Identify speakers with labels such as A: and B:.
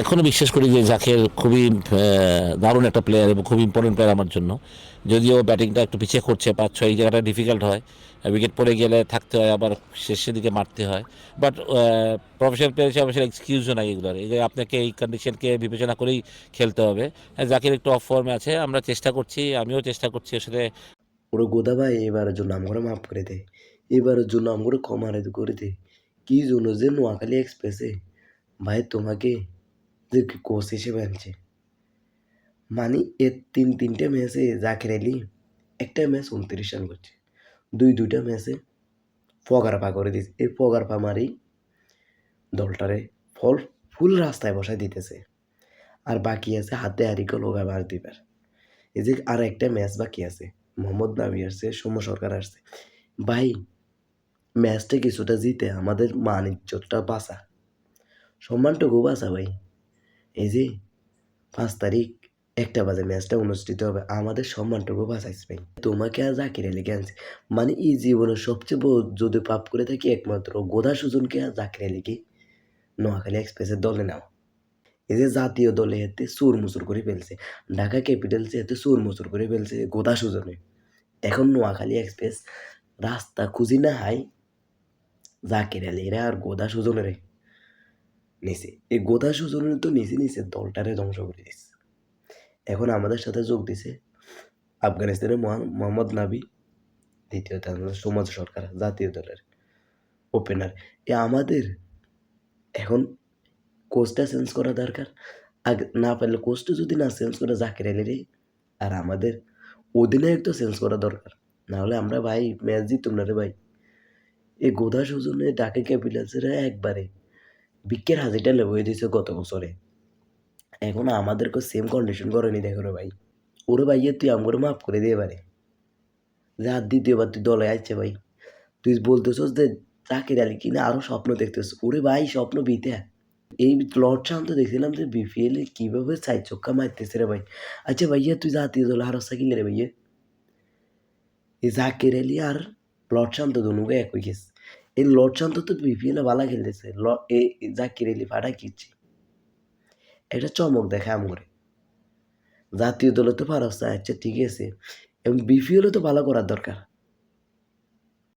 A: এখনও বিশ্বাস করি যে জাকের খুবই দারুণ একটা প্লেয়ার এবং খুব ইম্পর্টেন্ট প্লেয়ার আমার জন্য। যদিও ব্যাটিংটা একটু পিছিয়ে করছে পাঁচ ছয় এই জায়গাটা ডিফিকাল্ট হয়। উইকেট পড়ে গেলে থাকতে হয় আবার শেষের দিকে মারতে হয়। বাট প্রফেশনাল প্লেয়ার হিসেবে আসলে এক্সকিউজও নাই এগুলোর। এই আপনাকে এই কন্ডিশনকে বিবেচনা করেই খেলতে হবে। হ্যাঁ, জাকির একটু অফ ফর্মে আছে আমরা চেষ্টা করছি আমিও চেষ্টা করছি ওর সাথে।
B: ওরা গোদা ভাই এবারের জন্য আমরা মাফ করে দে। এবারের জন্য আমরা ক্ষমা রে করে দে। কী জন্য যে নোয়াখালী এক্সপ্রেসে ভাই তোমাকে যে কোচ হিসেবে আনছে। মানে এর তিন, তিনটে ম্যাচে জাকির আলী একটা ম্যাচ উনত্রিশ রান করছে। দুই, দুইটা ম্যাচে ফগার পা করে দিয়েছে। এই ফগার পা মারি দলটারে ফল, ফুল রাস্তায় বসায় দিতেছে। আর বাকি আছে হাতে হারিকে লোগা বার দিবার এই যে আর একটা ম্যাচ বাকি আছে। মোহাম্মদ নাবি আসছে, সৌম্য সরকার আসছে। ভাই, ম্যাচটা কিছুটা জিতে আমাদের মান ইজ্জতটা বাঁচা। সম্মানটুকু বাঁচা ভাই। এই যে পাঁচ তারিখ, একটা বাজে ম্যাচটা অনুষ্ঠিত হবে। আমাদের সম্মানটুকু বাঁচাইছে ভাই। তোমাকে আর জাকির আলীকে আনছে। মানে এই জীবনের সবচেয়ে বড় যদি পাপ করে থাকি একমাত্র গোদা সুজনকে আর জাকির আলীকে, নোয়াখালী এক্সপ্রেসের দলে নাও। এই যে জাতীয় দলে এতে সুর মুসুর করে ফেলছে। ঢাকা ক্যাপিটালসে এতে সুর মুসুর করে ফেলছে গোদা সুজনে। এখন নোয়াখালী এক্সপ্রেস রাস্তা খুঁজি না হাই জাকির আলী এরা আর গোদা সুজনের। নিচে এই গোদা সুজনের তো নিচে নিচে দলটারে ধ্বংস করে দিচ্ছে এখন আমাদের সাথে যোগ দিছে আফগানিস্তানের মোহাম- মোহাম্মদ নাবি আমাদের সমাজ সরকার, জাতীয় দলের ওপেনার এ আমাদের এখন কোচটা চেঞ্জ করা দরকার। আগে না পারলে কোচটা যদি না চেঞ্জ করে জাকির আলী রে আর আমাদের অধিনায়ক তো চেঞ্জ করা দরকার। না হলে আমরা ভাই ম্যাচ জিততাম না রে ভাই। এই গোদা সুজনে ডাকে ক্যাপিটালসেরা একবারে বিকের হাজিটা লেবয়ে দিয়েছে গত বছরে। এখন আমাদেরকে সেম কন্ডিশন করেনি, দেখো রে ভাই। ওরে ভাইয়া তুই আমার মাফ করে দিয়ে পারে যে আর দ্বিতীয়বার তুই দলে আসছে ভাই। তুই বলতেছস যে জাকির আলী কিনা আরও স্বপ্ন দেখতেছ ওরে ভাই, স্বপ্ন বিতে এই লর্ড শান্ত দেখছিলাম যে বিপিএল কীভাবে চাই চক্কা মারতেছে রে ভাই। আচ্ছা ভাইয়া তুই জাতীয় দল হারসা কিলে রে ভাইয়া এই জাকির আলী আর লর্ড শান্ত এক উইকেট এই লর্ড তো বিপিএল বালা ভালো খেলতেছে। ল- এই জাকির আলী ফাটা কিচ্ছে। এটা চমক দেখে আমরে জাতীয় দলে তো ফারস্তা আচ্ছা ঠিক আছে। এবং বিপিএলও তো ভালো করার দরকার।